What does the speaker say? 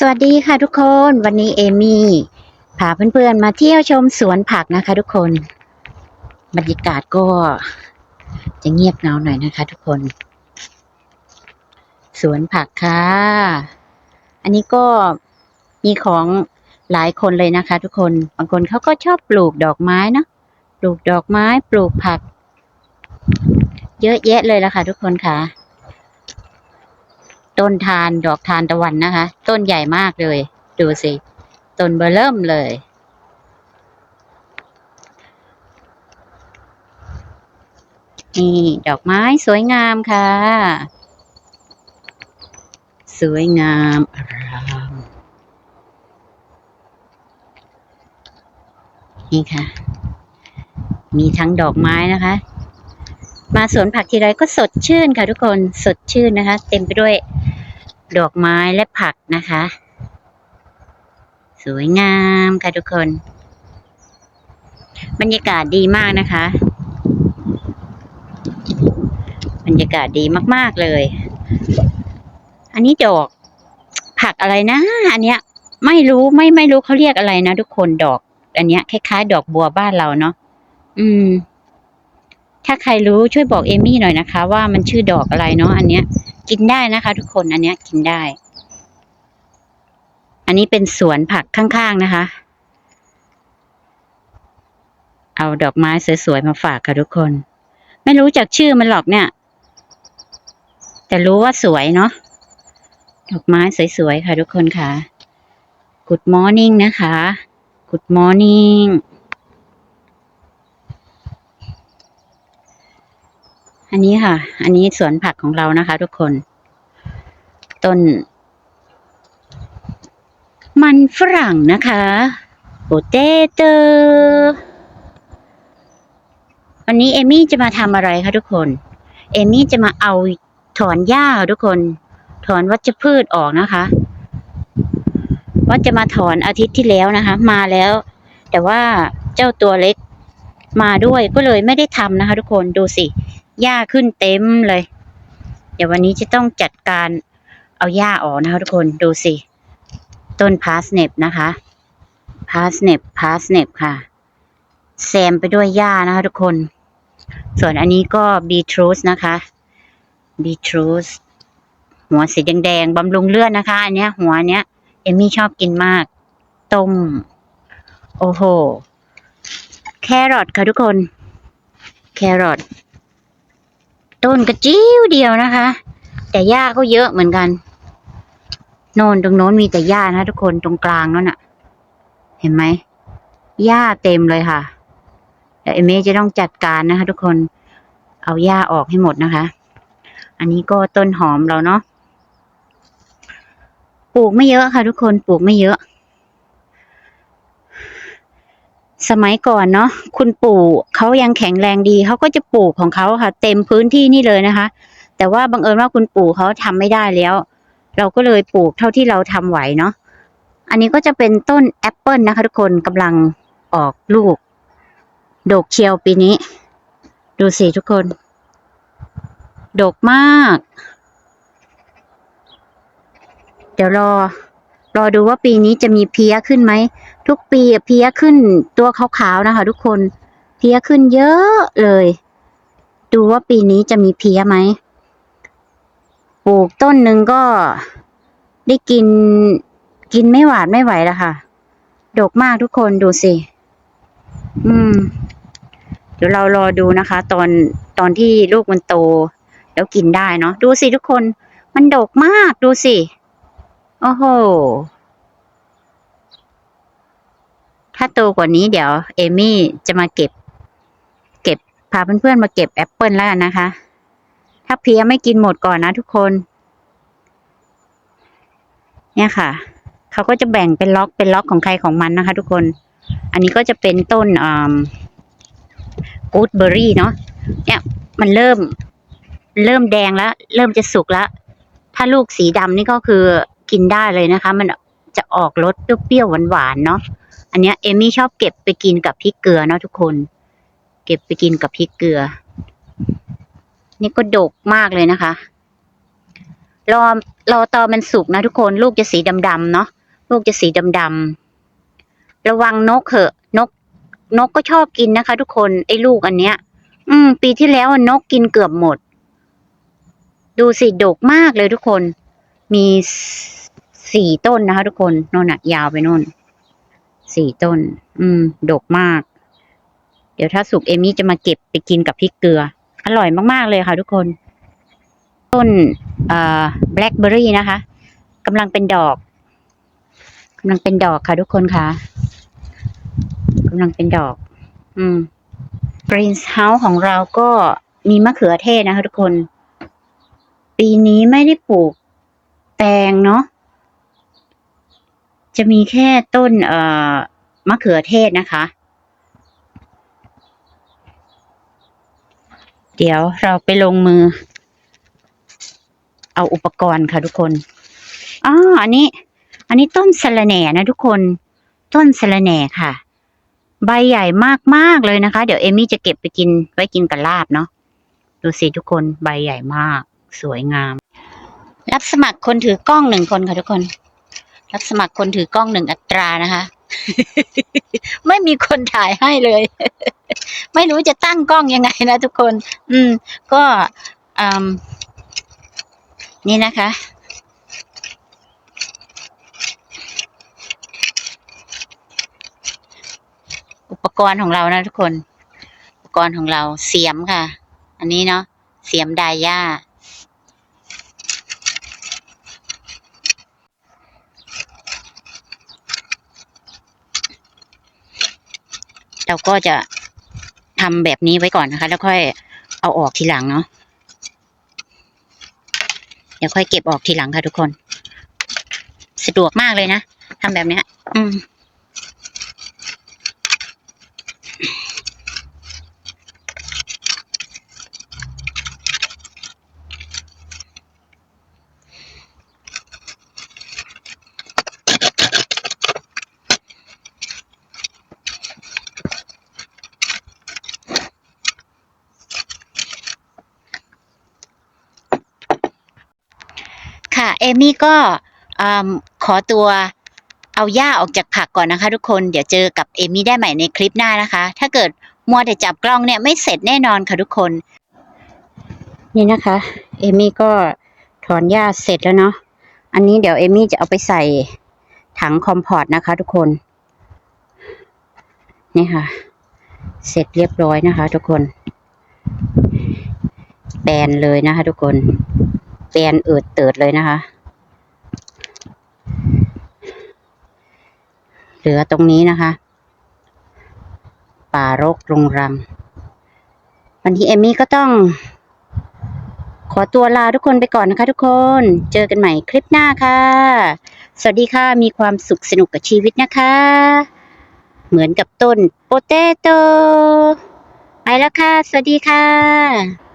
สวัสดีค่ะทุกคนวันนี้เอมี่พาเพื่อนๆมาเที่ยวชมสวนผักนะคะ ทุกคนบรรยากาศก็จะเงียบเงาหน่อยนะคะ ทุกคน สวนผักค่ะ อันนี้ก็มีของหลายคนเลยนะคะ ทุกคนบางคนเขาก็ชอบปลูกดอกไม้เนะปลูกดอกไม้ ปลูกผัก เยอะแยะเลยละค่ะ ทุกคนค่ะ ต้นทานดอกทานตะวันนะคะ ต้นใหญ่มากเลย ดูสิ ต้นเบอร์เริ่มเลย นี่ดอกไม้สวยงามค่ะ สวยงามอารามนี่ค่ะ มีทั้งดอกไม้นะคะ มาสวนผักทีไรก็สดชื่นค่ะทุกคน สดชื่นนะคะ เต็มไปด้วย ดอกไม้และผักนะคะ สวยงามค่ะทุกคน บรรยากาศดีมากนะคะ บรรยากาศดีมากๆเลย อันนี้ดอก ผักอะไรนะ อันเนี้ย ไม่รู้ไม่ไม่รู้เขาเรียกอะไรนะทุกคนดอก อันเนี้ยคล้ายๆ ดอกบัวบ้านเราเนาะอืม ถ้าใครรู้ช่วยบอกเอมี่หน่อยนะคะ ว่ามันชื่อดอกอะไรเนาะอันเนี้ย กินได้นะคะ ทุกคนอันเนี้ยกินได้ อันนี้เป็นสวนผักข้างๆนะคะ เอาดอกไม้สวยๆมาฝากค่ะทุกคน ไม่รู้จักชื่อมันหรอกเนี่ย แต่รู้ว่าสวยเนาะดอกไม้สวยๆค่ะทุกคนค่ะ Good morning นะคะ Good morning อันนี้ค่ะ อันนี้สวนผักของเรานะคะ ทุกคน ต้น มันฝรั่งนะคะโปเตโตวันนี้เอมี่จะมาทำอะไรคะทุกคน เอมี่จะมาเอาถอนหญ้าทุกคน ถอนวัชพืชออกนะคะว่าจะมาถอนอาทิตย์ที่แล้วนะคะ มาแล้ว แต่ว่าเจ้าตัวเล็กมาด้วยก็เลยไม่ได้ทำนะคะ ทุกคนดูสิ หญ้าขึ้นเต็มเลย เดี๋ยววันนี้จะต้องจัดการเอาหญ้าออกนะคะทุกคนดูสิ ต้นพาสเนปนะคะพาสเนปพาสเนปค่ะแซมไปด้วยหญ้านะคะทุกคน ส่วนอันนี้ก็บีทรูสนะคะบีทรูสหัวสีแดงๆบำรุงเลือดนะคะ อันเนี้ย หัวเนี้ยเอมี่ชอบกินมาก ต้ม โอ้โห แครอทค่ะทุกคน แครอท ต้นกระจิ้วเดียวนะคะ แต่หญ้าก็เยอะเหมือนกันโน่นตรงโน้นมีแต่หญ้านะทุกคนตรงกลางนั่นน่ะ เห็นไหมหญ้าเต็มเลยค่ะเดี๋ยวเอเมจะต้องจัดการนะคะ ทุกคนเอาหญ้าออกให้หมดนะคะ อันนี้ก็ต้นหอมเราเนาะปลูกไม่เยอะค่ะ ทุกคนปลูกไม่เยอะ สมัยก่อนเนาะคุณปู่เขายังแข็งแรงดีเขาก็จะปลูกของเขาค่ะ เต็มพื้นที่นี่เลยนะคะ แต่ว่าบังเอิญว่าคุณปู่เขาทำไม่ได้แล้ว เราก็เลยปลูกเท่าที่เราทำไหวเนาะอันนี้ก็จะเป็นต้นแอปเปิลนะคะทุกคนกำลังออกลูก ดกเชียวปีนี้ ดูสิทุกคน ดกมาก เดี๋ยวรอ รอดูว่าปีนี้จะมีเพี้ยขึ้นไหม ทุกปีเพี้ยขึ้นตัวขาวๆนะคะ ทุกคนเพี้ยขึ้นเยอะเลย ดูว่าปีนี้จะมีเพี้ยไหมปลูกต้นหนึ่งก็ได้กินกินไม่หวาดไม่ไหวแล้วค่ะ ดกมากทุกคนดูสิ อืม เดี๋ยวเรารอดูนะคะ ตอนตอนที่ลูกมันโต แล้วกินได้เนาะดูสิทุกคน มันดกมากดูสิ โอ้โห ถ้าโตกว่านี้เดี๋ยว เอมี่จะมาเก็บ เก็บพาเพื่อนๆมาเก็บแอปเปิลแล้วกันนะคะ ถ้าเพียไม่กินหมดก่อนนะทุกคน เนี่ยค่ะ เขาก็จะแบ่งเป็นล็อกเป็นล็อกของใครของมันนะคะ ทุกคน อันนี้ก็จะเป็นต้นกูดเบอร์รี่เนาะ เนี่ยมันเริ่ม เริ่มแดงแล้ว เริ่มจะสุกแล้ว ถ้าลูกสีดำนี่ก็คือ กินได้เลยนะคะ มันจะออกรสเปรี้ยวๆหวานๆเนาะอันเนี้ยเอมี่ชอบเก็บไปกินกับพริกเกลือเนาะทุกคน เก็บไปกินกับพริกเกลือ นี่ก็ดกมากเลยนะคะ รอรอตอมันสุกนะทุกคน ลูกจะสีดำๆเนาะลูกจะสีดำๆระวังนกเถอะ นก นกก็ชอบกินนะคะ ทุกคนไอ้ลูกอันเนี้ย อืม ปีที่แล้วนกกินเกือบหมด ดูสิดกมากเลยทุกคน มีสี่ต้นนะคะ ทุกคนโน่นอะยาวไปโน่นสี่ต้น อืม ดกมาก เดี๋ยวถ้าสุกเอมี่จะมาเก็บไปกินกับพริกเกลือ อร่อยมาก ๆ เลยค่ะทุกคน ต้นเอ่อแบล็คเบอร์รี่นะคะกำลังเป็นดอกกำลังเป็นดอกค่ะทุกคนค่ะกำลังเป็นดอก อืมกรีนเฮาส์ของเราก็มีมะเขือเทศนะคะทุกคน ปีนี้ไม่ได้ปลูก แตงเนาะจะมีแค่ต้นเอ่อมะเขือเทศนะคะ เดี๋ยวเราไปลงมือ เอาอุปกรณ์ค่ะทุกคนอ๋ออันนี้ อันนี้ต้นสะระแหน่นะทุกคน ต้นสะระแหน่ค่ะ ใบใหญ่มากๆเลยนะคะ เดี๋ยวเอมี่จะเก็บไปกินไว้กินกับลาบเนาะดูสิทุกคนใบใหญ่มาก สวยงาม รับสมัครคนถือกล้องหนึ่งคนค่ะทุกคน รับสมัครคนถือกล้องหนึ่งอัตรานะคะ ไม่มีคนถ่ายให้เลย ไม่รู้จะตั้งกล้องยังไงนะทุกคน อืม ก็นี่นะคะ อุปกรณ์ของเรานะทุกคน อุปกรณ์ของเราเสียมค่ะ อันนี้เนาะเสียมไดย่า เราก็จะทำแบบนี้ไว้ก่อนนะคะ แล้วค่อยเอาออกทีหลังเนาะเดี๋ยวค่อยเก็บออกทีหลังค่ะทุกคน สะดวกมากเลยนะทำแบบเนี้ย อืม เอมี่ก็ขอตัวเอาหญ้าออกจากผักก่อนนะคะทุกคน เดี๋ยวเจอกับเอมี่ได้ใหม่ในคลิปหน้านะคะ ถ้าเกิดมัวแต่จับกล้องเนี่ยไม่เสร็จแน่นอนค่ะทุกคน นี่นะคะ เอมี่ก็ถอนหญ้าเสร็จแล้วเนาะ อันนี้เดี๋ยวเอมี่จะเอาไปใส่ถังคอมพอร์ตนะคะ ทุกคน นี่ค่ะ เสร็จเรียบร้อยนะคะ ทุกคน แบนเลยนะคะ ทุกคน แปลนเอิดเติดเลยนะคะ เหลือตรงนี้นะคะ ป่ารกรงรัง วันนี้เอมมี่ก็ต้อง ขอตัวลาทุกคนไปก่อนนะคะทุกคน เจอกันใหม่คลิปหน้าค่ะ สวัสดีค่ะ มีความสุขสนุกกับชีวิตนะคะ เหมือนกับต้นโปเตโตไปแล้วค่ะ สวัสดีค่ะ